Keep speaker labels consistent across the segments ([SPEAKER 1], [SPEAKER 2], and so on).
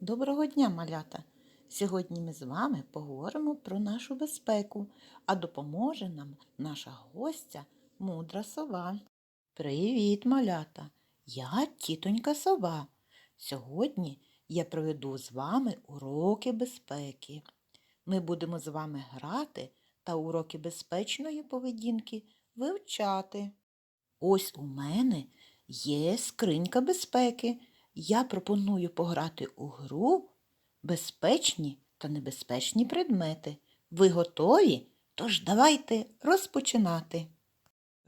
[SPEAKER 1] Доброго дня, малята! Сьогодні ми з вами поговоримо про нашу безпеку, а допоможе нам наша гостя мудра сова. Привіт, малята! Я тітонька сова. Сьогодні я проведу з вами уроки безпеки. Ми будемо з вами грати та уроки безпечної поведінки вивчати. Ось у мене є скринька безпеки. Я пропоную пограти у гру безпечні та небезпечні предмети. Ви готові? Тож давайте розпочинати.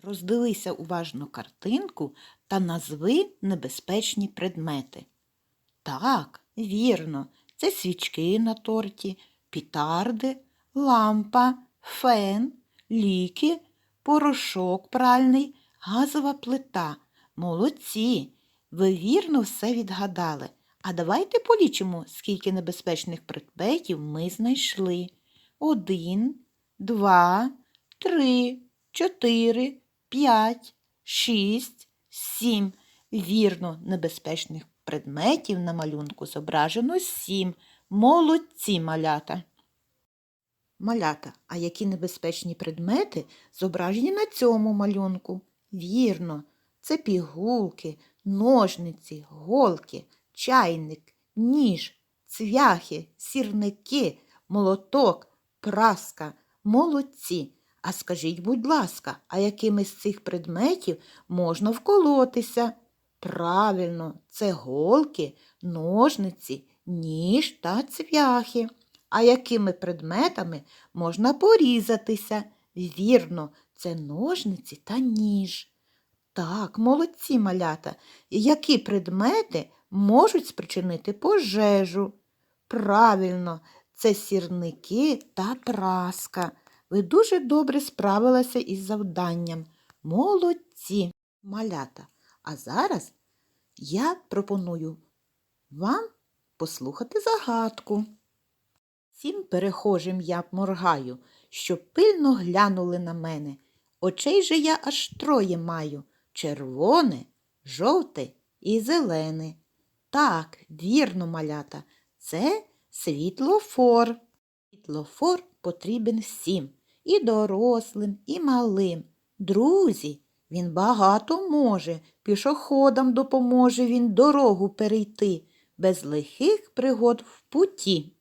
[SPEAKER 1] Роздивися уважно картинку та назви небезпечні предмети. Так, вірно, це свічки на торті, пітарди, лампа, фен, ліки, порошок пральний, газова плита. Молодці! Ви вірно все відгадали. А давайте полічимо, скільки небезпечних предметів ми знайшли. Один, два, три, чотири, п'ять, шість, сім. Вірно, небезпечних предметів на малюнку зображено сім. Молодці малята. Малята, а які небезпечні предмети зображені на цьому малюнку? Вірно, це пігулки, ножниці, голки, чайник, ніж, цвяхи, сірники, молоток, праска, молодці. А скажіть, будь ласка, а якими з цих предметів можна вколотися? Правильно, це голки, ножниці, ніж та цвяхи. А якими предметами можна порізатися? Вірно, це ножниці та ніж. Так, молодці малята. Які предмети можуть спричинити пожежу? Правильно, це сірники та праска. Ви дуже добре справилися із завданням. Молодці, малята. А зараз я пропоную вам послухати загадку. Всім перехожим я моргаю, щоб пильно глянули на мене. Очей же я аж троє маю червоне, жовте і зелене. Так, вірно, малята, це світлофор. Світлофор потрібен всім і дорослим, і малим. Друзі, він багато може, пішоходам допоможе він дорогу перейти, без лихих пригод в путі.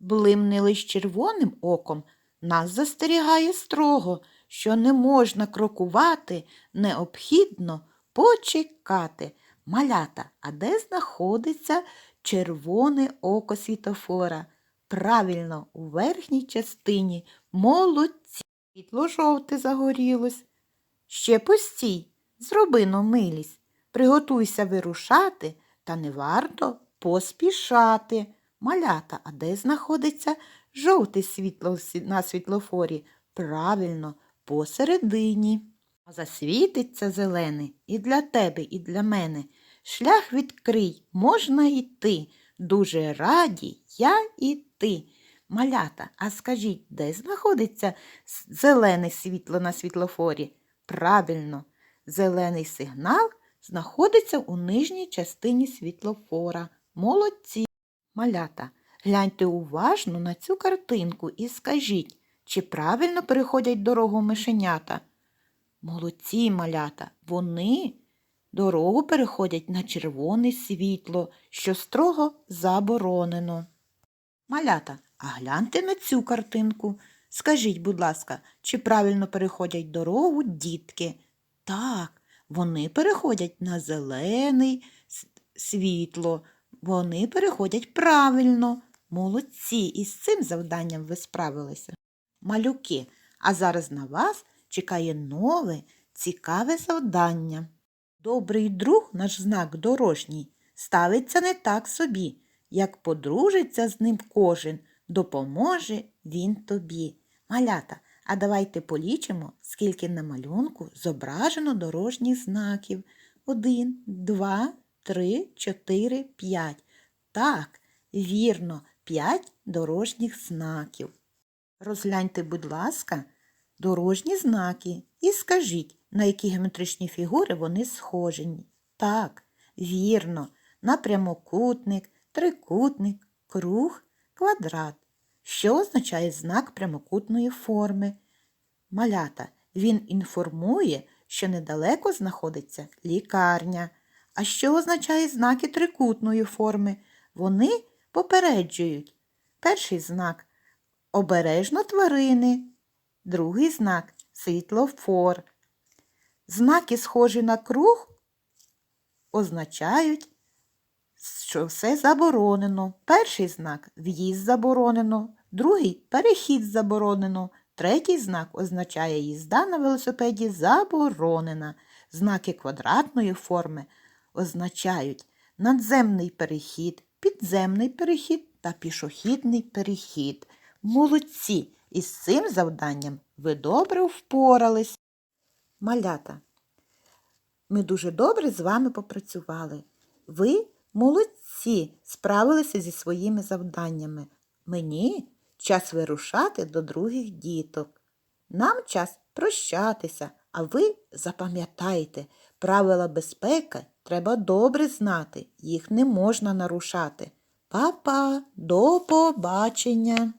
[SPEAKER 1] Блимне лиш червоним оком, нас застерігає строго, що не можна крокувати, необхідно почекати. Малята, а де знаходиться червоне око світофора? Правильно, у верхній частині молодці. Світло жовте загорілось. Ще постій, зроби но милість, приготуйся вирушати, та не варто поспішати. Малята, а де знаходиться жовте світло на світлофорі? Правильно, посередині. Засвітиться зелене і для тебе, і для мене. Шлях відкрий, можна йти. Дуже раді я і ти. Малята, а скажіть, де знаходиться зелене світло на світлофорі? Правильно, зелений сигнал знаходиться у нижній частині світлофора. Молодці. Малята, гляньте уважно на цю картинку і скажіть, чи правильно переходять дорогу мишенята? Молодці малята, вони дорогу переходять на червоне світло, що строго заборонено. Малята, а гляньте на цю картинку. Скажіть, будь ласка, чи правильно переходять дорогу дітки? Так, вони переходять на зелений світло. Вони переходять правильно. Молодці, і з цим завданням ви справилися. Малюки, а зараз на вас чекає нове, цікаве завдання. Добрий друг, наш знак дорожній, ставиться не так собі, як подружиться з ним кожен, допоможе він тобі. Малята, а давайте полічимо, скільки на малюнку зображено дорожніх знаків. Один, два, три, чотири, п'ять. Так, вірно, п'ять дорожніх знаків. Розгляньте, будь ласка, дорожні знаки і скажіть, на які геометричні фігури вони схожені. Так, вірно, на прямокутник, трикутник, круг, квадрат. Що означає знак прямокутної форми? Малята. Він інформує, що недалеко знаходиться лікарня. А що означає знаки трикутної форми? Вони попереджують. Перший знак обережно тварини, другий знак світлофор. Знаки, схожі на круг, означають, що все заборонено. Перший знак в'їзд заборонено, другий перехід заборонено. Третій знак означає їзда на велосипеді заборонена. Знаки квадратної форми означають надземний перехід, підземний перехід та пішохідний перехід. Молодці! Із цим завданням ви добре впорались. Малята, ми дуже добре з вами попрацювали. Ви молодці, справилися зі своїми завданнями. Мені час вирушати до других діток. Нам час прощатися, а ви запам'ятайте, правила безпеки треба добре знати, їх не можна нарушати. Па-па, до побачення!